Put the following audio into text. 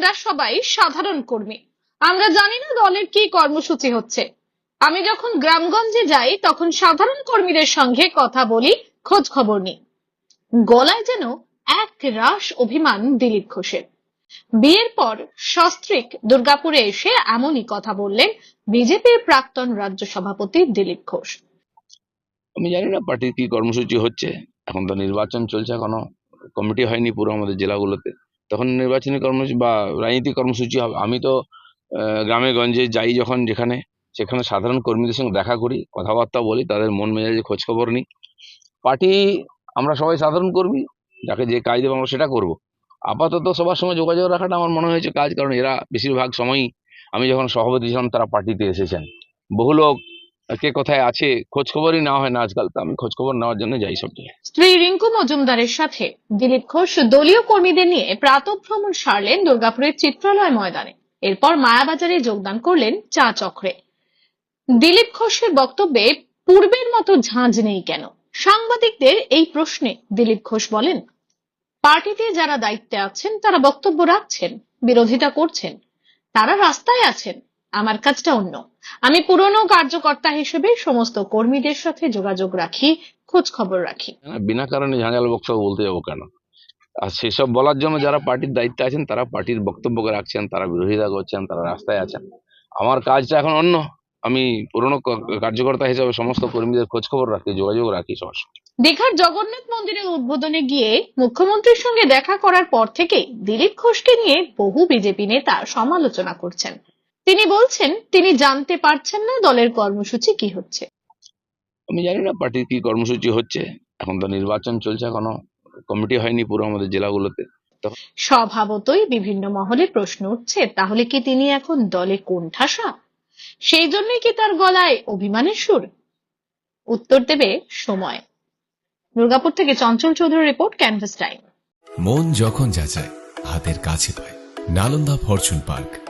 এরা সবাই সাধারণ কর্মী। আমরা জানি না দলের কি কর্মসূচি হচ্ছে। আমি যখন গ্রামগঞ্জে যাই, তখন সাধারণ কর্মীদের সঙ্গে কথা বলি, খোঁজ খবর নিই। গলায় যেন এক রাস অভিমান দিলীপ ঘোষের। বিয়ের পর সস্ত্রীক দুর্গাপুরে এসে এমনই কথা বললেন বিজেপির প্রাক্তন রাজ্য সভাপতি দিলীপ ঘোষ। আমি জানি না পার্টির কি কর্মসূচি হচ্ছে। এখন তো নির্বাচন চলছে এখনও। কমিটি হয়নি পুরো আমাদের জেলাগুলোতে। তখন নির্বাচনী কর্মসূচি বা রাজনীতি কর্মসূচি হবে। আমি তো গ্রামে গঞ্জে যাই যখন যেখানে, সেখানে সাধারণ কর্মীদের সঙ্গে দেখা করি, কথাবার্তা বলি, তাদের মন মেজাজে, খোঁজখবর নিই। পার্টি, আমরা সবাই সাধারণ কর্মী, যাকে যে কাজ দেবো আমরা সেটা করব। আপাতত সবার সঙ্গে যোগাযোগ রাখাটা আমার মনে হয়েছে কাজ, কারণ এরা বেশিরভাগ সময়ই আমি যখন সভাপতি ছিলাম, তারা পার্টিতে এসেছেন। বহু লোক কে কোথায় আছে? খোঁজ খবরই নেওয়া হয় না আজকাল, তো আমি খোঁজ খবর নেওয়ার জন্য যাই সব জায়গায়। স্ত্রী রিঙ্কু মজুমদারের সাথে দিলীপ ঘোষ দলীয় কর্মীদের নিয়ে প্রাতঃভ্রমণ সারলেন দুর্গাপুরের চিত্রালয় ময়দানে। এরপর মায়াবাজারে যোগদান করলেন চা চক্রে। দিলীপ ঘোষের বক্তব্যে, পূর্বের মতো ঝাঁঝ নেই কেন? সাংবাদিকদের এই প্রশ্নে দিলীপ ঘোষ বলেন, পার্টিতে যারা দায়িত্বে আছেন, তারা বক্তব্য রাখছেন, বিরোধিতা করছেন, তারা রাস্তায় আছেন আমার কাজটা অন্য। আমি পুরনো কার্যকর্তা হিসেবে সমস্ত কর্মীদের সাথে যোগাযোগ রাখি খোঁজ খবর রাখি। বিনা কারণে ঝাঁঝাল বক্তব্য বলতে যাব কেন? আর সেসব বলার জন্য যারা পার্টির দায়িত্বে আছেন তারা পার্টির বক্তব্যকে রাখছেন তারা বিরোধিতা করছেন তারা রাস্তায় আছেন। আমার কাজটা এখন অন্য। আমি পুরনো কার্যকর্তা হিসেবে সমস্ত কর্মীদের খোঁজ খবর রাখি যোগাযোগ রাখি সবার সঙ্গে। দীঘার জগন্নাথ মন্দিরের উদ্বোধনে গিয়ে মুখ্যমন্ত্রীর সঙ্গে দেখা করার পর থেকেই দিলীপ ঘোষকে নিয়ে বহু বিজেপি নেতা সমালোচনা করছেন। তিনি বলছেন তিনি জানতে পারছেন না দলের কর্মসূচি কি হচ্ছে। আমি জানি না পার্টির কি কর্মসূচি হচ্ছে। এখন তো নির্বাচন চলছে এখনও। কমিটি হয়নি পুরো আমাদের জেলাগুলোতে। স্বভাবতই বিভিন্ন মহলে প্রশ্ন উঠছে তাহলে কি তিনি এখন দলে কোণঠাসা? সেই জন্যই কি তার গলায় অভিমানের সুর? উত্তর দেবে সময়। দুর্গাপুর থেকে Chanchal Chowdhury report canvas time. মন যখন যাচায় হাতের কাছে পায়। Nalanda fortune park.